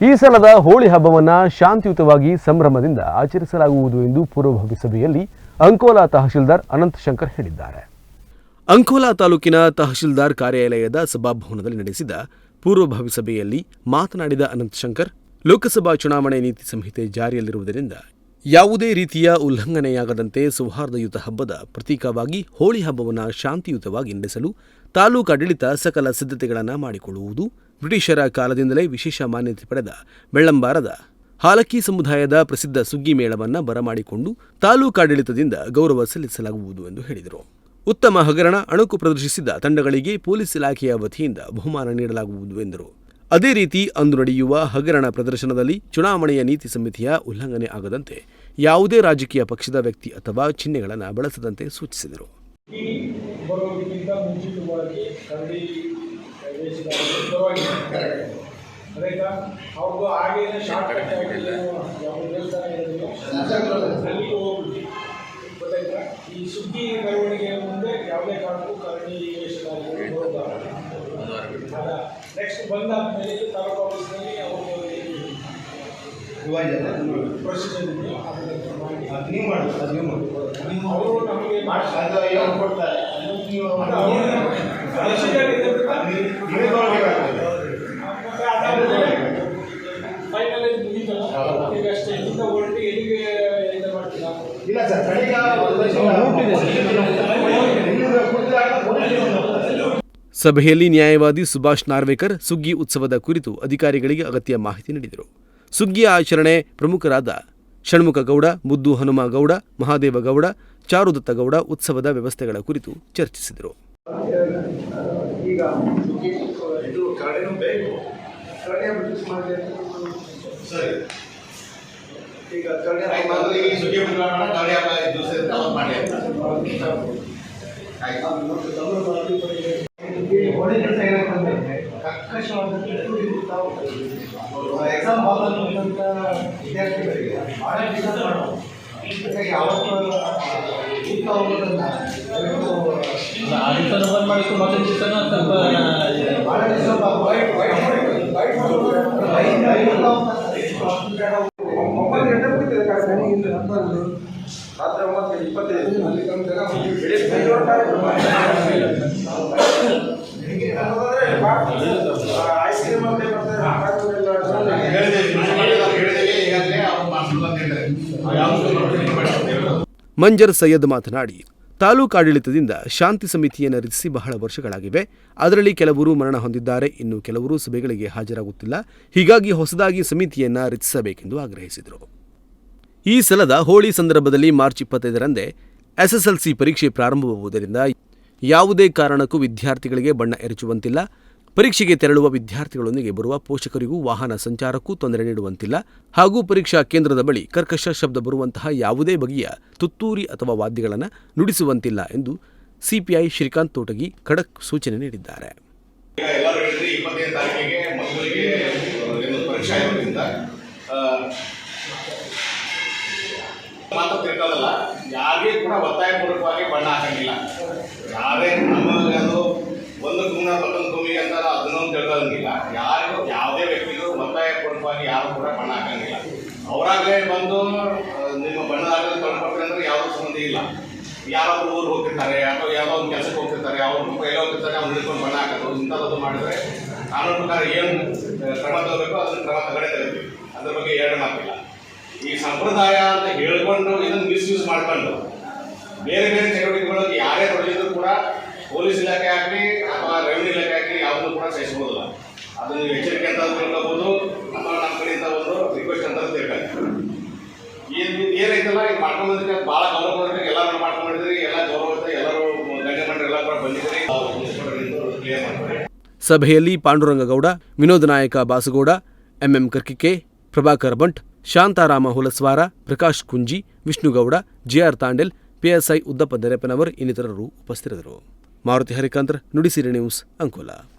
ಈ ಸಲದ ಹೋಳಿ ಹಬ್ಬವನ್ನು ಶಾಂತಿಯುತವಾಗಿ ಸಂಭ್ರಮದಿಂದ ಆಚರಿಸಲಾಗುವುದು ಎಂದು ಪೂರ್ವಭಾವಿ ಸಭೆಯಲ್ಲಿ ಅಂಕೋಲಾ ತಹಶೀಲ್ದಾರ್ ಅನಂತ್ ಶಂಕರ್ ಹೇಳಿದ್ದಾರೆ. ಅಂಕೋಲಾ ತಾಲೂಕಿನ ತಹಶೀಲ್ದಾರ್ ಕಾರ್ಯಾಲಯದ ಸಭಾಭವನದಲ್ಲಿ ನಡೆಸಿದ ಪೂರ್ವಭಾವಿ ಸಭೆಯಲ್ಲಿ ಮಾತನಾಡಿದ ಅನಂತಶಂಕರ್ ಲೋಕಸಭಾ ಚುನಾವಣೆ ನೀತಿ ಸಂಹಿತೆ ಜಾರಿಯಲ್ಲಿರುವುದರಿಂದ ಯಾವುದೇ ರೀತಿಯ ಉಲ್ಲಂಘನೆಯಾಗದಂತೆ ಸೌಹಾರ್ದಯುತ ಹಬ್ಬದ ಪ್ರತೀಕವಾಗಿ ಹೋಳಿ ಹಬ್ಬವನ್ನು ಶಾಂತಿಯುತವಾಗಿ ನಡೆಸಲು ತಾಲೂಕಾಡಳಿತ ಸಕಲ ಸಿದ್ಧತೆಗಳನ್ನು ಮಾಡಿಕೊಳ್ಳುವುದು ಬ್ರಿಟಿಷರ ಕಾಲದಿಂದಲೇ ವಿಶೇಷ ಮಾನ್ಯತೆ ಪಡೆದ ಬೆಳ್ಳಂಬಾರದ ಹಾಲಕ್ಕಿ ಸಮುದಾಯದ ಪ್ರಸಿದ್ಧ ಸುಗ್ಗಿ ಮೇಳವನ್ನು ಬರಮಾಡಿಕೊಂಡು ತಾಲೂಕಾಡಳಿತದಿಂದ ಗೌರವ ಸಲ್ಲಿಸಲಾಗುವುದು ಎಂದು ಹೇಳಿದರು. ಉತ್ತಮ ಹಗರಣ, ಅಣುಕು ಪ್ರದರ್ಶಿಸಿದ ತಂಡಗಳಿಗೆ ಪೊಲೀಸ್ ಇಲಾಖೆಯ ವತಿಯಿಂದ ಬಹುಮಾನ ನೀಡಲಾಗುವುದು ಎಂದರು. ಅದೇ ರೀತಿ ಅಂದು ನಡೆಯುವ ಹಗರಣ ಪ್ರದರ್ಶನದಲ್ಲಿ ಚುನಾವಣೆಯ ನೀತಿ ಸಮಿತಿಯ ಉಲ್ಲಂಘನೆ ಆಗದಂತೆ ಯಾವುದೇ ರಾಜಕೀಯ ಪಕ್ಷದ ವ್ಯಕ್ತಿ ಅಥವಾ ಚಿಹ್ನೆಗಳನ್ನು ಬಳಸದಂತೆ ಸೂಚಿಸಿದರು. ಈ ಬರೋದಕ್ಕಿಂತ ಮುಂಚಿತವಾಗಿ ಕರಡಿ ವೇಷಧಾರಿಗಳು ಪರವಾಗಿಲ್ಲ ಆಯ್ತಾ ಅವ್ರದ್ದು ಆಗೇನೆ ಶಾರ್ಟ್ ಕಟ್ ಆಗಿ ಯಾವ ದೇವಸ್ಥಾನ ಇರೋದಿಲ್ಲ ಅಲ್ಲಿಗೆ ಹೋಗ್ಬಿಟ್ಟು ಗೊತ್ತಾಯ್ತಾ ಈ ಸುದ್ದಿ ಮೆರವಣಿಗೆ ಮುಂದೆ ಯಾವುದೇ ಕಾರಣಕ್ಕೂ ಕರಡಿ ವೇಷಧಾರಿಗಳು ಬರೋದಾಗಲ್ಲ ಅಲ್ಲ ನೆಕ್ಸ್ಟ್ ಬಂದಾದ್ಮೇಲೆ ತಾಲೂಕು ಆಫೀಸ್ನಲ್ಲಿ ಅವರು ಪ್ರೊಸೀಜರ್ ಇದೆಯೋ ಅದನ್ನ ಮಾಡಿ ನೀವು ಮಾಡಿ ಅದು ನೀವು ಮಾಡಿ ಅವರು ನಮಗೆ ಮಾಡಿ ಅದು ಏನು ಕೊಡ್ತಾರೆ ಇಲ್ಲ ಸಭೆಯಲ್ಲಿ ನ್ಯಾಯವಾದಿ ಸುಭಾಷ್ ನಾರ್ವೇಕರ್ ಸುಗ್ಗಿ ಉತ್ಸವದ ಕುರಿತು ಅಧಿಕಾರಿಗಳಿಗೆ ಅಗತ್ಯ ಮಾಹಿತಿ ನೀಡಿದರು. ಸುಗ್ಗಿಯ ಆಚರಣೆ ಪ್ರಮುಖರಾದ ಷಣ್ಮುಖ ಗೌಡ, ಮುದ್ದು ಹನುಮ ಗೌಡ, ಮಹಾದೇವ ಗೌಡ, ಚಾರುದತ್ತ ಗೌಡ ಉತ್ಸವದ ವ್ಯವಸ್ಥೆಗಳ ಕುರಿತು ಚರ್ಚಿಸಿದರು. ಈಗ ಇದು ಕರಡೇನು ಬೇಕು ಕರಡಿಯ ಬ್ರಿಟಿಷ್ ಮಾಡಿ ಸರಿ. ಈಗ ಕರಡೆ ಸುಗ್ಗಿ ಮುಗಿಯೋಣ ಕರಡಿ ಹಬ್ಬ ಮಾಡಿ ಕೆಲಸ ಕರ್ಕಶವಾದಂಥ ತಾವು ಎಕ್ಸಾಮ್ ಬಂದಂಥ ವಿದ್ಯಾರ್ಥಿಗಳಿಗೆ ಭಾಳ ಮಾಡೋ ಯಾವತ್ತು ಬಂದ್ ಮಾಡಿದ್ದು ಮತ್ತೆ ದಿವಸನ ಸ್ವಲ್ಪ ರಾತ್ರಿ ಒಂಬತ್ತು ಇಪ್ಪತ್ತೈದು ಅಲ್ಲಿ ಬೆಂಗಳೂರು ಐಸ್ ಕ್ರೀಮ್ ಅಂತ ಹೇಳಿದ್ದೇವೆ ಈಗಾಗಲೇ ಅವ್ರು ಮಾಡ್ಸೋದು ಅಂತ ಹೇಳಿದ್ದಾರೆ ಯಾವುದು ಮಾಡ್ತಾರೆ ಮಂಜರ್ ಸೈಯದ್ ಮಾತನಾಡಿ ತಾಲೂಕಾಡಳಿತದಿಂದ ಶಾಂತಿ ಸಮಿತಿಯನ್ನು ರಚಿಸಿ ಬಹಳ ವರ್ಷಗಳಾಗಿವೆ. ಅದರಲ್ಲಿ ಕೆಲವರು ಮರಣ ಹೊಂದಿದ್ದಾರೆ, ಇನ್ನು ಕೆಲವರು ಸಭೆಗಳಿಗೆ ಹಾಜರಾಗುತ್ತಿಲ್ಲ. ಹೀಗಾಗಿ ಹೊಸದಾಗಿ ಸಮಿತಿಯನ್ನು ರಚಿಸಬೇಕೆಂದು ಆಗ್ರಹಿಸಿದರು. ಈ ಸಲದ ಹೋಳಿ ಸಂದರ್ಭದಲ್ಲಿ ಮಾರ್ಚ್ ಇಪ್ಪತ್ತೈದರಂದೇ ಎಸ್ಎಸ್ಎಲ್ಸಿ ಪರೀಕ್ಷೆ ಪ್ರಾರಂಭವಾಗುವುದರಿಂದ ಯಾವುದೇ ಕಾರಣಕ್ಕೂ ವಿದ್ಯಾರ್ಥಿಗಳಿಗೆ ಬಣ್ಣ ಎರಚುವಂತಿಲ್ಲ. ಪರೀಕ್ಷೆಗೆ ತೆರಳುವ ವಿದ್ಯಾರ್ಥಿಗಳೊಂದಿಗೆ ಬರುವ ಪೋಷಕರಿಗೂ ವಾಹನ ಸಂಚಾರಕ್ಕೂ ತೊಂದರೆ ನೀಡುವಂತಿಲ್ಲ ಹಾಗೂ ಪರೀಕ್ಷಾ ಕೇಂದ್ರದ ಬಳಿ ಕರ್ಕಶ ಶಬ್ದ ಬರುವಂತಹ ಯಾವುದೇ ಬಗೆಯ ತುತ್ತೂರಿ ಅಥವಾ ವಾದ್ಯಗಳನ್ನು ನುಡಿಸುವಂತಿಲ್ಲ ಎಂದು ಸಿಪಿಐ ಶ್ರೀಕಾಂತ್ ತೋಟಗಿ ಖಡಕ್ ಸೂಚನೆ ನೀಡಿದ್ದಾರೆ. ಯಾರಿಗೂ ಕೂಡ ಒತ್ತಾಯಪೂರ್ವಕವಾಗಿ ಬಣ್ಣ ಹಾಕಂಗಿಲ್ಲ. ಯಾರೇ ನಮಗೆ ಅದು ಒಂದು ಕುಂಗ ಮತ್ತೊಂದು ಕುಂಗಿಗೆ ಅಂತ ಅದನ್ನೂ ತಿಳ್ಕೊಳ್ಳಂಗಿಲ್ಲ ಯಾರಿಗೂ ಯಾವುದೇ ವ್ಯಕ್ತಿಗೂ ಒತ್ತಾಯಪೂರ್ವಕವಾಗಿ ಯಾರು ಕೂಡ ಬಣ್ಣ ಹಾಕಂಗಿಲ್ಲ ಅವರಾಗಲೇ ಬಂದು ಆ, ನಿಮ್ಮ ಬಣ್ಣದಾಗಲಿ ತೊಳ್ಕೊಡ್ತಾರೆ ಅಂದ್ರೆ ಇಲ್ಲ. ಯಾರಾದ್ರೂ ಊರಿಗೆ ಹೋಗ್ತಿರ್ತಾರೆ, ಅಥವಾ ಯಾವುದೋ ಒಂದು ಕೆಲಸಕ್ಕೆ ಹೋಗ್ತಿರ್ತಾರೆ, ಅವ್ರು ಎಲ್ಲ ಹೋಗ್ತಿರ್ತಾರೆ, ಅವ್ರು ಹಿಡ್ಕೊಂಡು ಬಣ್ಣ ಹಾಕೋದು ಇಂಥದ್ದು ಮಾಡಿದ್ರೆ ಕಾನೂನು ಪ್ರಕಾರ ಏನು ಕ್ರಮ ತಗೋಬೇಕು ಅದನ್ನು ಕ್ರಮ ತಗಡೆ ತಗೋತೀವಿ ಅದ್ರ ಬಗ್ಗೆ ಎರಡು ಮಾತಿಲ್ಲ. ಈ ಸಂಪ್ರದಾಯ ಅಂತ ಹೇಳ್ಕೊಂಡು ಇದನ್ನು ಮಿಸ್ಯೂಸ್ ಮಾಡ್ಕೊಂಡು, ಬೇರೆ ಬೇರೆ ಚಟುವಟಿಕೆಗಳು ಯಾರೇ ತೊಡಗಿದ್ರು ಕೂಡ ಪೊಲೀಸ್ ಇಲಾಖೆ ಆಗಲಿ ಅಥವಾ ರೆವಿನ್ಯೂ ಇಲಾಖೆ ಆಗಲಿ ಯಾವುದನ್ನು ಕೂಡ ಸಹಿಸಬಹುದಿಲ್ಲ ಅದನ್ನು ಎಚ್ಚರಿಕೆ ಅಂತ ತಿಳ್ಕೊಬೋದು, ಅಥವಾ ನಮ್ಮ ಕಡೆಯಿಂದ ಒಂದು ರಿಕ್ವೆಸ್ಟ್ ಅಂತ ತಿಳ್ಕೊಳ್ಳಿ. ಏನು ಏನೈತಲ್ಲ ಈಗ ಮಾಡ್ಕೊಂಡ್ಬಂದ್ರೆ ಭಾಳ ಗೌರವ ಸಭೆಯಲ್ಲಿ ಪಾಂಡುರಂಗಗೌಡ, ವಿನೋದ Nayak Basagowda, MM Karkike, Prabhakar ಬಂಟ್ Shantarama ಹುಲಸ್ವಾರ, Prakash Kunji, Vishnugowda, GR Tandel, PSI Uddappa Derepanavar ಇನ್ನಿತರರು ಉಪಸ್ಥಿತರಿದ್ದರು. ಮಾರುತಿ ಹರಿಕಾಂತ್ರ, ನುಡಿಸಿರಿ ನ್ಯೂಸ್, ಅಂಕೋಲಾ.